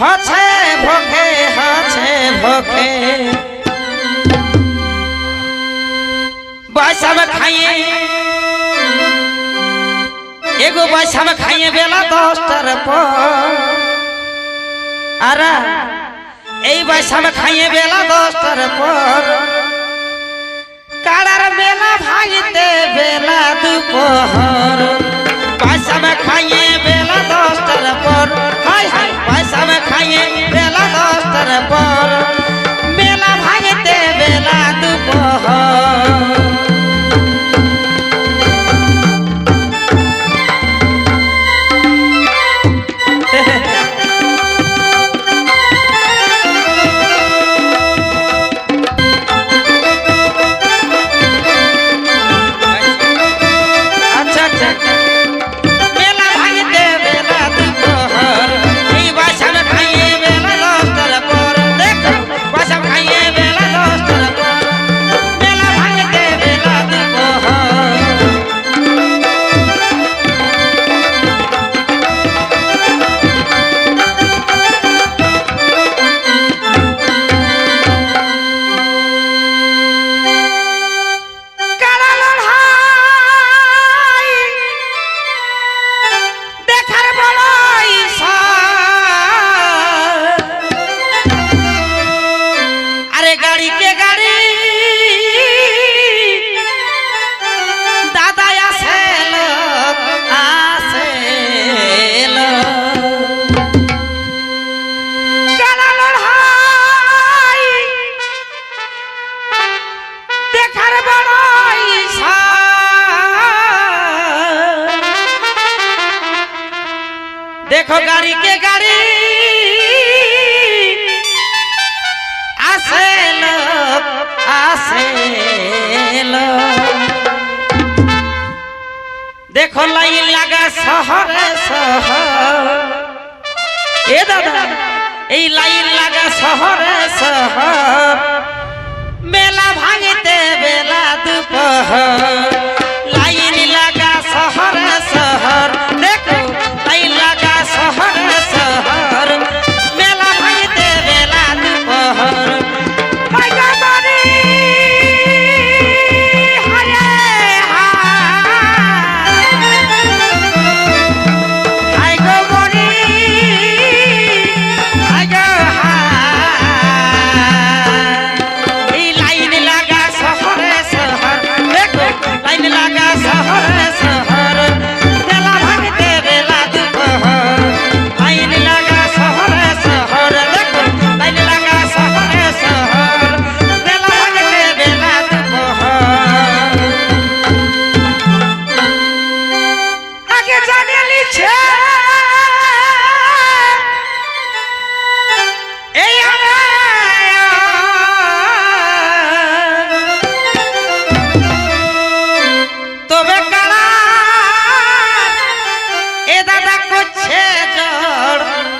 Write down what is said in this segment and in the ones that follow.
হচ্ছে ভোখে হচ্ছে ভোখে বৈশাখ খাইয়ে, এগো বৈশাখ খাইয়ে বেলা দশটার পর। আর এই বৈশাখ খাইয়ে বেলা দশটার পর কাড়ার বেলা ভাঙিতে বেলা দুপহর। দেখো গাড়ি কে গাড়ি? আসে লোক আসে দেখো লাই লাগা শহরে, শহর। এ দাদা, এই লাইন লাগা শহরে, শহর। মেলা ভাঙিতে বেলা দুপহর।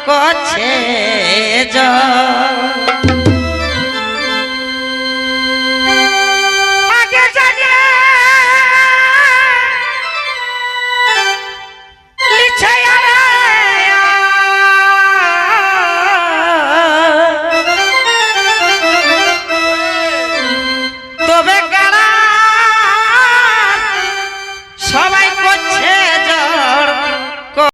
কছে যা